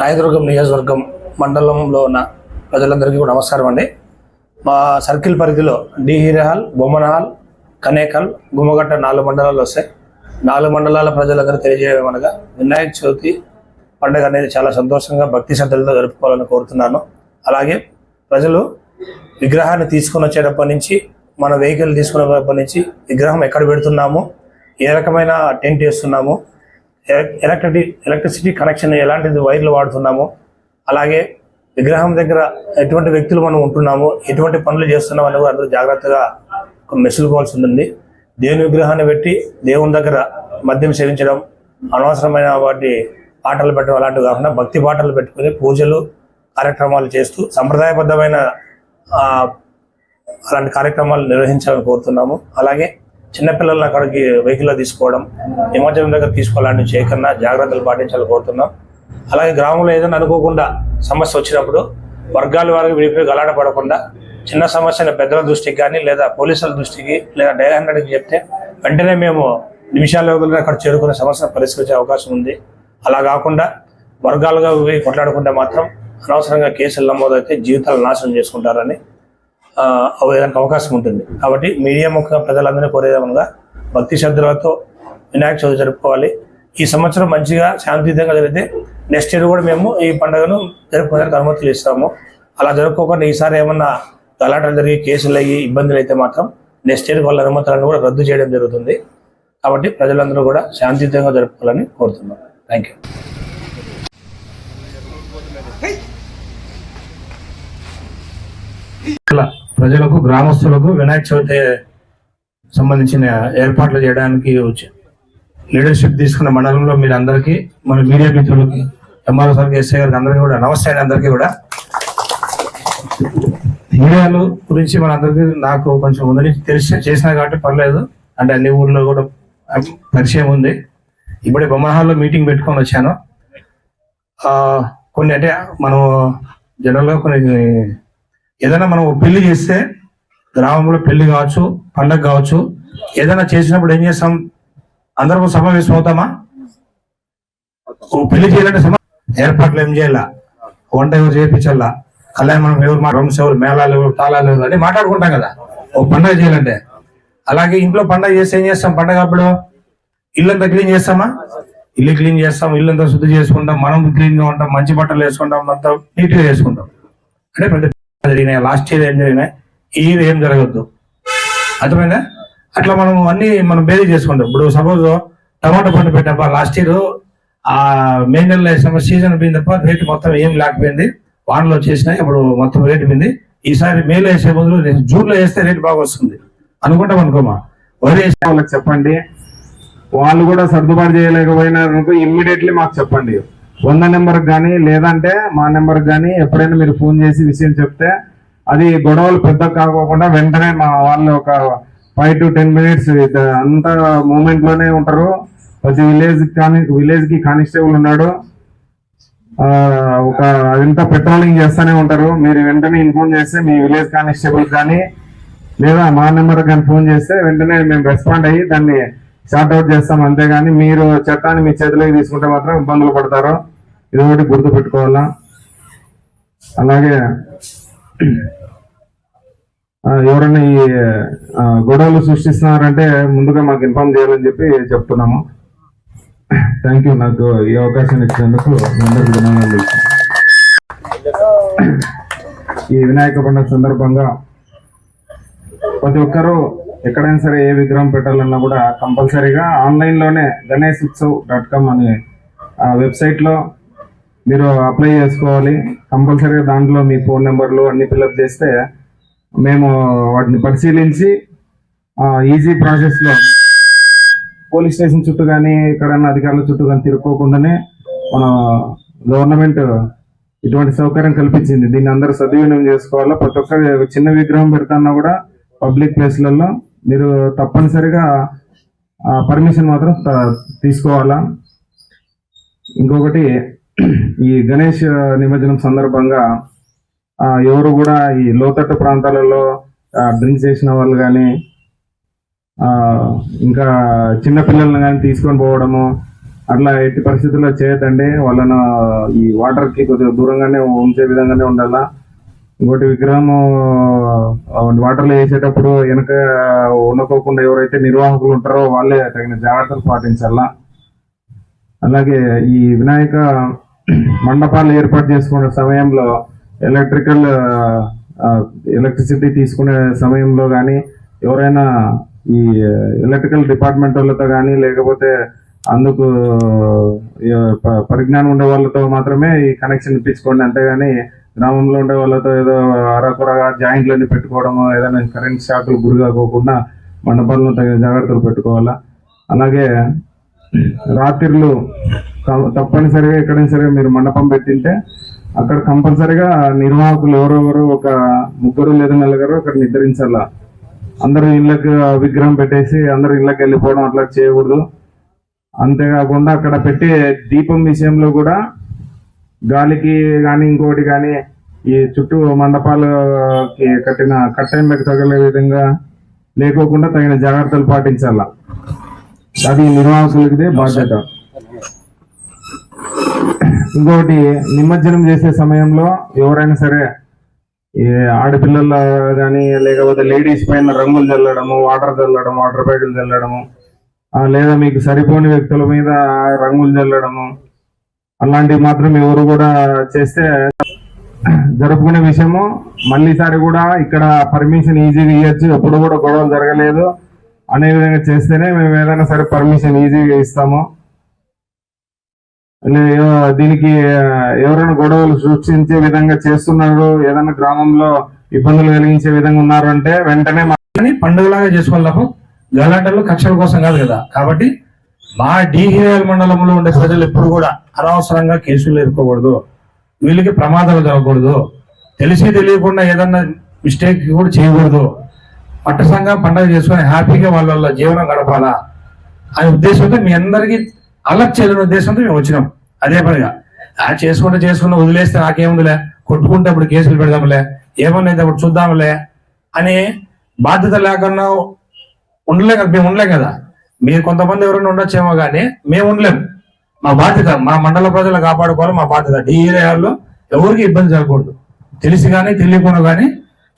రాయదుర్గం నియోజకవర్గం మండలంలో ఉన్న ప్రజలందరికీ కూడా నమస్కారం అండి. మా సర్కిల్ పరిధిలో డిహిరి హాల్ బొమ్మన హాల్ కనేకల్ గుమ్మగట్ట నాలుగు మండలాలు వస్తాయి. నాలుగు మండలాల ప్రజలందరూ తెలియజేయమనగా వినాయక చవితి పండుగ అనేది చాలా సంతోషంగా భక్తి శ్రద్ధలతో జరుపుకోవాలని కోరుతున్నాను. అలాగే ప్రజలు విగ్రహాన్ని తీసుకుని వచ్చేటప్పటి నుంచి మన వెహికల్ తీసుకునేటప్పటి నుంచి విగ్రహం ఎక్కడ పెడుతున్నాము ఏ రకమైన టెంట్ వేస్తున్నాము ఎలక్ట్రిసిటీ ఎలక్ట్రిసిటీ కనెక్షన్ ఎలాంటిది వైర్లు వాడుతున్నాము అలాగే విగ్రహం దగ్గర ఎటువంటి వ్యక్తులు మనం ఉంటున్నాము ఎటువంటి పనులు చేస్తున్నాం అని కూడా అందరూ జాగ్రత్తగా మెసులుకోవాల్సి ఉంటుంది. దేవుని విగ్రహాన్ని పెట్టి దేవుని దగ్గర మద్యం సేవించడం అనవసరమైన వాటి పాటలు పెట్టడం అలాంటివి కాకుండా భక్తి పాటలు పెట్టుకుని పూజలు కార్యక్రమాలు చేస్తూ సంప్రదాయబద్ధమైన అలాంటి కార్యక్రమాలు నిర్వహించాలని కోరుతున్నాము. అలాగే చిన్నపిల్లలను అక్కడికి వెహికల్లో తీసుకోవడం నిమజ్జనం దగ్గర తీసుకోవాలని చేయకుండా జాగ్రత్తలు పాటించాలని కోరుతున్నాం. అలాగే గ్రామంలో ఏదైనా అనుకోకుండా సమస్య వచ్చినప్పుడు వర్గాల వారికి విడిపోయి గలాట పడకుండా చిన్న సమస్యను పెద్దల దృష్టికి కానీ లేదా పోలీసుల దృష్టికి లేదా డైల్ హండ్రెడ్కి చెప్తే వెంటనే మేము నిమిషాల్లో అక్కడ చేరుకునే సమస్యను పరిష్కరించే అవకాశం ఉంది. అలా కాకుండా వర్గాలుగా పోయి కొట్లాడుకుంటే మాత్రం అనవసరంగా కేసులు నమోదైతే జీవితాలు నాశనం చేసుకుంటారని అవ్వడానికి అవకాశం ఉంటుంది. కాబట్టి మీడియా ముఖ్యంగా ప్రజలందరినీ కోరేదనగా భక్తి శ్రద్ధలతో వినాయక చవితి జరుపుకోవాలి. ఈ సంవత్సరం మంచిగా శాంతియుతంగా జరిగితే నెక్స్ట్ ఇయర్ కూడా మేము ఈ పండుగను జరుపుకోవడానికి అనుమతులు ఇస్తాము. అలా జరుపుకోకుండా ఈసారి ఏమన్నా గలాటలు జరిగి కేసులు అయ్యి ఇబ్బందులు అయితే మాత్రం నెక్స్ట్ ఇయర్ వాళ్ళ అనుమతులను కూడా రద్దు చేయడం జరుగుతుంది. కాబట్టి ప్రజలందరూ కూడా శాంతియుతంగా జరుపుకోవాలని కోరుతున్నాం. థ్యాంక్ యూ ఇలా ప్రజలకు గ్రామస్తులకు వినాయక చవితి సంబంధించిన ఏర్పాట్లు చేయడానికి లీడర్షిప్ తీసుకున్న మండలంలో మీరు అందరికీ మన మీడియా మిత్రులకి ఎంఆర్ఓ సార్ ఎస్ఐ గారికి అందరికీ కూడా నమస్తే అండి అందరికీ కూడా. మీడియాలు గురించి మన అందరికీ నాకు కొంచెం ముందు నుంచి తెలిసి చేసినా కాబట్టి పర్లేదు. అంటే అన్ని ఊర్లో కూడా పరిచయం ఉంది. ఇప్పుడే బొమ్మహాల్లో మీటింగ్ పెట్టుకొని వచ్చాను. కొన్ని అంటే మనం జనరల్గా కొన్ని ఏదైనా మనం పెళ్ళి చేస్తే గ్రామంలో పెళ్ళి కావచ్చు పండగ కావచ్చు ఏదైనా చేసినప్పుడు ఏం చేస్తాం? అందరం సమావేశం అవుతామా? ఓ పెళ్ళి చేయాలంటే సమా ఏర్పాట్లు ఏం చేయాల? వంట ఎవరు చేయించాలా కళ్యాణం మనం ఎవరు మా ఎవరు మేళాలు ఎవరు తాళాలు ఎవరు అని మాట్లాడుకుంటాం కదా. ఓ పండగ చేయాలంటే. అలాగే ఇంట్లో పండగ చేస్తే ఏం చేస్తాం? పండగ అప్పుడు ఇల్లంతా క్లీన్ చేస్తామా? ఇల్లు క్లీన్ చేస్తాం ఇల్లంతా శుద్ధి చేసుకుంటాం మనం క్లీన్గా ఉంటాం మంచి బట్టలు వేసుకుంటాం అంతా నీట్గా చేసుకుంటాం అంటే ప్రతి జరిగినాయి లాస్ట్ ఇయర్ ఏం జరిగినాయి ఈ ఇయర్ ఏం జరగద్దు. అర్థమైందా? అట్లా మనం అన్ని మనం బేరీ చేసుకుంటాం. ఇప్పుడు సపోజ్ టమాటా పంట పెట్టాప లాస్ట్ ఇయర్ ఆ మే నెలలో వేసిన సీజన్ పోయింది తప్ప రేటు మొత్తం ఏం లేకపోయింది. వానలో చేసినాయి ఇప్పుడు మొత్తం రేటు పోయింది. ఈసారి మేలో వేసే బదులు జూన్లో వేస్తే రేటు బాగా వస్తుంది. అనుకుంటాం అనుకోమా? వరి వేసే వాళ్ళకి చెప్పండి. వాళ్ళు కూడా సర్దుబాటు చేయలేకపోయినారు ఇమ్మీడియట్లీ మాకు చెప్పండి. వంద నెంబర్కి కానీ లేదంటే మా నెంబర్కి కానీ ఎప్పుడైనా మీరు ఫోన్ చేసి విషయం చెప్తే అది గొడవలు పెద్ద కాకోకుండా వెంటనే మా వాళ్ళు ఒక ఫైవ్ టు టెన్ మినిట్స్ అంతా మూమెంట్లోనే ఉంటారు. ప్రతి విలేజ్ కానీ విలేజ్కి కానిస్టేబుల్ ఉన్నాడు. ఒక ఇంత పెట్రోలింగ్ చేస్తూనే ఉంటారు. మీరు వెంటనే ఇన్ఫార్మ్ చేస్తే మీ విలేజ్ కానిస్టేబుల్ కానీ లేదా మా నెంబర్ కానీ ఫోన్ చేస్తే వెంటనే మేము రెస్పాండ్ అయ్యి దాన్ని షార్ట్ అవుట్ చేస్తాం అంతేగాని మీరు చట్టాన్ని మీ చేతిలోకి తీసుకుంటే మాత్రం ఇబ్బందులు పడతారు. ఇది ఒకటి గుర్తు పెట్టుకోవాలా? అలాగే ఎవరైనా ఈ గొడవలు సృష్టిస్తున్నారంటే ముందుగా మాకు ఇన్ఫార్మ్ చేయాలని చెప్పి చెప్తున్నాము. థ్యాంక్ యూ నాకు ఈ అవకాశం ఇచ్చినందుకు అందరికీ ధన్యవాదాలు ఈ వినాయక పండుగ సందర్భంగా ప్రతి ఒక్కరూ ఎక్కడైనా సరే ఏ విగ్రహం పెట్టాలన్నా కూడా కంపల్సరీగా ఆన్లైన్లోనే గణేష్ ఉత్సవ్ డాట్ కామ్ అనే వెబ్సైట్లో మీరు అప్లై చేసుకోవాలి. కంపల్సరీగా దాంట్లో మీ ఫోన్ నెంబర్లు అన్ని ఫిల్అప్ చేస్తే మేము వాటిని పరిశీలించి ఈజీ ప్రాసెస్లో పోలీస్ స్టేషన్ చుట్టూ కానీ ఎక్కడన్నా అధికారుల చుట్టూ కానీ తిరుక్కోకుండానే మన గవర్నమెంట్ ఇటువంటి సౌకర్యం కల్పించింది. దీన్ని అందరూ సద్వినియోగం చేసుకోవాలా? ప్రతి ఒక్క చిన్న విగ్రహం పెడతాన్నా కూడా పబ్లిక్ ప్లేస్లలో మీరు తప్పనిసరిగా పర్మిషన్ మాత్రం తీసుకోవాలా? ఇంకొకటి ఈ గణేష్ నిమజ్జనం సందర్భంగా ఎవరు కూడా ఈ లోతట్టు ప్రాంతాలలో డ్రింక్ చేసిన వాళ్ళు కానీ ఇంకా చిన్న పిల్లల్ని కానీ తీసుకొని పోవడము అట్లా ఎట్టి పరిస్థితుల్లో చేయొద్దండి. వాళ్ళను ఈ వాటర్కి కొద్దిగా దూరంగానే ఉంచే విధంగానే ఉండాలా? ఇంకోటి విగ్రహం వాటర్లో వేసేటప్పుడు వెనక ఉండకోకుండా ఎవరైతే నిర్వాహకులు ఉంటారో వాళ్ళే తగిన జాగ్రత్తలు పాటించాలా? అలాగే ఈ వినాయక మండపాలు ఏర్పాటు చేసుకునే సమయంలో ఎలక్ట్రికల్ ఎలక్ట్రిసిటీ తీసుకునే సమయంలో కానీ ఎవరైనా ఈ ఎలక్ట్రికల్ డిపార్ట్మెంట్ వాళ్ళతో కానీ లేకపోతే అందుకు ప- పరిజ్ఞానం ఉండే వాళ్ళతో మాత్రమే ఈ కనెక్షన్ ఇప్పించుకోండి అంతేగాని గ్రామంలో ఉండే వాళ్ళతో ఏదో అరకొరగా జాయింట్లన్నీ పెట్టుకోవడము ఏదైనా కరెంట్ షాకులు గురి కాకోకుండా మండపాలను తగిన జాగ్రత్తలు పెట్టుకోవాలా? అలాగే రాత్రిలు తప్పనిసరిగా ఎక్కడైనా సరే మీరు మండపం పెట్టింటే అక్కడ కంపల్సరిగా నిర్వాహకులు ఎవరెవరు ఒక ముగ్గురు లేదా నలుగురు అక్కడ నిద్రించాలా? అందరూ ఇళ్ళకి విగ్రహం పెట్టేసి అందరూ ఇళ్ళకి వెళ్ళిపోవడం అట్లా చేయకూడదు. అంతేకాకుండా అక్కడ పెట్టే దీపం విషయంలో కూడా గాలికి కానీ ఇంకోటి కానీ ఈ చుట్టూ మండపాలకి కట్టిన కట్టెన్లకు తగిలే విధంగా లేకోకుండా తగిన జాగ్రత్తలు పాటించాల. అది నిర్వాహకులకిదే బాధ్యత. ఇంకొకటి నిమజ్జనం చేసే సమయంలో ఎవరైనా సరే ఈ ఆడపిల్లల కానీ లేకపోతే లేడీస్ పైన రంగులు చల్లడము వాటర్ చల్లడం వాటర్ ప్యాకెట్లు చల్లడము లేదా మీకు సరిపోని వ్యక్తుల మీద రంగులు చల్లడము అలాంటివి మాత్రం ఎవరు కూడా చేస్తే జరుపుకునే విషయము. మళ్ళీసారి కూడా ఇక్కడ పర్మిషన్ ఈజీగా ఇవ్వచ్చు ఎప్పుడు కూడా గొడవలు జరగలేదు. అనే విధంగా చేస్తేనే మేము ఏదైనా సరే పర్మిషన్ ఈజీగా ఇస్తాము. దీనికి ఎవరైనా గొడవలు సృష్టించే విధంగా చేస్తున్నారు ఏదైనా గ్రామంలో ఇబ్బందులు కలిగించే విధంగా ఉన్నారు అంటే వెంటనే పండుగలాగా చేసుకోవాలి తప్ప గలాటలు కక్షల కోసం కాదు కదా. కాబట్టి మా డిహిరియల్ మండలంలో ఉండే ప్రజలు ఎప్పుడు కూడా అనవసరంగా కేసులు ఎదుర్కోకూడదు. వీళ్ళకి ప్రమాదాలు జరగకూడదు. తెలిసి తెలియకుండా ఏదన్నా మిస్టేక్ కూడా చేయకూడదు. పట్టసంగా పండగ చేసుకొని హ్యాపీగా వాళ్ళ జీవనం గడపాలా? అనే ఉద్దేశంతో మీ అందరికీ అలర్ట్ చేయాలనే ఉద్దేశంతో మేము వచ్చినాం. అదే పనిగా. ఆ చేసుకుంటే చేసుకుంటే వదిలేస్తే నాకేముందిలే? కొట్టుకుంటే అప్పుడు కేసులు పెడదాంలే? ఏమన్నా అప్పుడు చూద్దాంలే? అనే బాధ్యత లేకుండా ఉండలే కదా. మేము ఉండలేం కదా. మీరు కొంతమంది ఎవరైనా ఉండొచ్చేమో కానీ మేము ఉండలేము. మా బాధ్యత మా మండల ప్రజలు కాపాడుకోవాలి మా బాధ్యత. డి ఎవరికి ఇబ్బంది జరగకూడదు. తెలిసి కానీ తెలియకుండా కానీ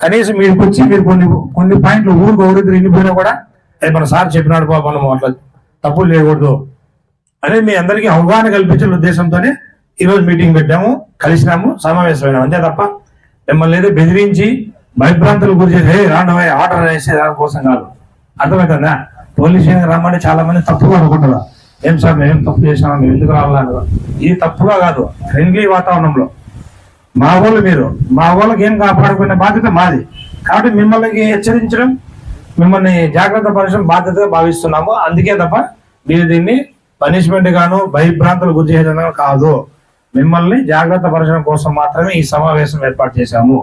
కనీసం మీరు వచ్చి మీరు కొన్ని కొన్ని పాయింట్లు ఊరికి ఊరికి వెళ్ళిపోయినా కూడా అది మన సార్ చెప్పినాడు బాబు మనం అట్లా తప్పులు చేయకూడదు. అనేది మీ అందరికీ అవగాహన కల్పించే ఉద్దేశంతోనే ఈరోజు మీటింగ్ పెట్టాము కలిసినాము సమావేశమైనాము. అంతే తప్ప మిమ్మల్ని ఏదో బెదిరించి భయభ్రాంతులు గురి చేసి రాండవే ఆర్డర్ వేసే దానికోసం కాదు. అర్థమవుతుందా? పోలీస్ స్టేషన్ రమ్మంటే చాలా మంది తప్పుగా అనుకుంటారు ఏం సార్ మేము తప్పు చేసినా మేము ఎందుకు రావాలన్నారు ఇది తప్పుగా కాదు ఫ్రెండ్లీ వాతావరణంలో. మా వాళ్ళు మీరు మా వాళ్ళకి ఏం కాపాడుకునే బాధ్యత మాది. కాబట్టి మిమ్మల్ని హెచ్చరించడం మిమ్మల్ని జాగ్రత్త పరచడం బాధ్యతగా భావిస్తున్నాము. అందుకే తప్ప మీరు దీన్ని పనిష్మెంట్ గాను భయభ్రాంతులు గురి చేయడం కాదు. మిమ్మల్ని జాగ్రత్త పరచడం కోసం మాత్రమే ఈ సమావేశం ఏర్పాటు చేశాము.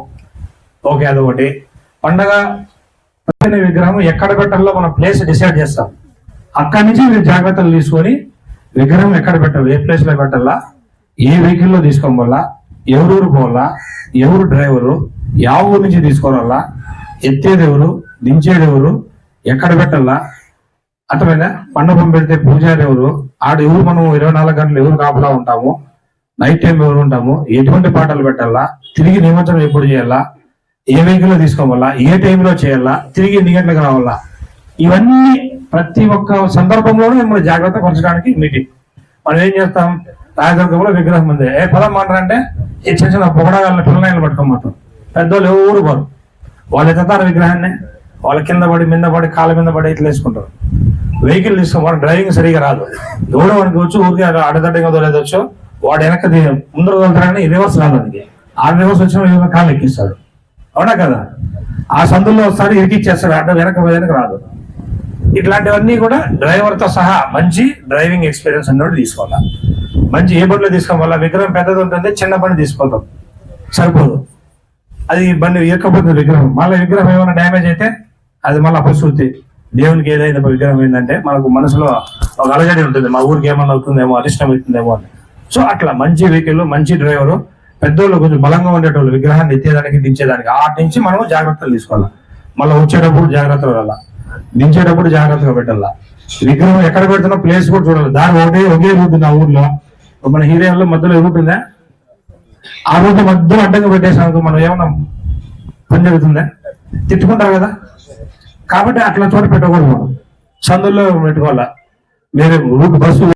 ఓకే అదొకటి. పండగ విగ్రహం ఎక్కడ పెట్టాలో మనం ప్లేస్ డిసైడ్ చేస్తాం. అక్కడి నుంచి మీరు జాగ్రత్తలు తీసుకొని విగ్రహం ఎక్కడ పెట్టాలి ఏ ప్లేస్లో పెట్టాలా ఏ వెహికల్లో తీసుకోవాలా ఎవరూరు పోవాలా ఎవరు డ్రైవరు యా ఊరు నుంచి తీసుకోవాలా ఎత్తేదెవరు దించేదెవరు ఎక్కడ పెట్టాలా అర్థమైందా? మండపం పెడితే పూజారి ఎవరు ఆడ ఎవరు మనం ఇరవై నాలుగు గంటలు ఎవరు కాపలా ఉంటాము నైట్ టైం ఎవరు ఉంటాము ఎటువంటి పాటలు పెట్టాలా తిరిగి నిమజ్జనం ఎప్పుడు చేయాలా ఏ వెహికల్ తీసుకోవాలా ఏ టైంలో చేయాలా తిరిగి ఎన్ని గంటలకు రావాలా? ఇవన్నీ ప్రతి ఒక్క సందర్భంలోనూ మిమ్మల్ని జాగ్రత్త పరచడానికి మీటింగ్ మనం ఏం చేస్తాం? రాజదుర్గంలో విగ్రహం ఉంది. ఏ పదం అంటే ఈ చిన్న చిన్న పొగడగాళ్ళ పిల్లలు పట్టుకోమంటాం పెద్దోళ్ళు ఎవరు పోరు. వాళ్ళు ఎత్తుతారు విగ్రహాన్ని వాళ్ళ కింద పడి మీద పడి కాళ్ళ మీద పడి ఇట్లా వేసుకుంటారు. వెహికల్ తీసుకోవాలి డ్రైవింగ్ సరిగా రాదు. ఎవడో వాడికి వచ్చి ఊరికి అడదడ్డంగా తోలేదొచ్చు వాడు వెనక ది- ముందర తోలుతాడని రివర్స్ రాదు వాడికి ఆ రివర్స్ వచ్చిన కాళ్ళు ఎక్కిస్తాడు. అవునా కదా? ఆ సందుల్లో వస్తాడు ఇరికిచ్చేస్తాడు అడ్డ వెనక వెనక రాదు ఇట్లాంటివన్నీ కూడా డ్రైవర్తో సహా మంచి డ్రైవింగ్ ఎక్స్పీరియన్స్ ఉన్నోడు తీసుకోవాలి. మంచి ఏ బండిలో వల్ల విగ్రహం పెద్దది ఉంటుంది చిన్న బండి తీసుకుంటాం సరిపోదు. అది బండి ఇరకపోతుంది విగ్రహం. మళ్ళీ విగ్రహం ఏమైనా డ్యామేజ్ అయితే అది మళ్ళీ అపశృతి దేవునికి ఏదైనా విగ్రహం ఏంటంటే మనకు మనసులో ఒక అలజడి ఉంటుంది. మా ఊరికి ఏమన్నా అవుతుందేమో అరిష్టం అవుతుందేమో అని. సో అట్లా మంచి వెహికల్ మంచి డ్రైవరు పెద్దోళ్ళు కొంచెం బలంగా ఉండేటోళ్ళు విగ్రహాన్ని ఎత్తేదానికి దించేదానికి ఆ నుంచి మనము జాగ్రత్తలు తీసుకోవాలి. మళ్ళీ వచ్చేటప్పుడు జాగ్రత్తలు వెళ్ళాలి దించేటప్పుడు జాగ్రత్తగా పెట్టాలా. విగ్రహం ఎక్కడ పెడుతున్నా ప్లేస్ కూడా చూడాలి. దాని ఒకటే ఒకే రూట్ ఉంది ఆ ఊర్లో. మన హీరోయిన్లో మధ్యలో రూట్ ఆ రూట్ మధ్యలో అడ్డంగా పెట్టేసాము మనం ఏమన్నా పని జరుగుతుందా? తిట్టుకుంటారు కదా. కాబట్టి అట్లా చోట పెట్టకూడదు మనం. సందుల్లో పెట్టుకోవాలా. వేరే రూట్ బస్సు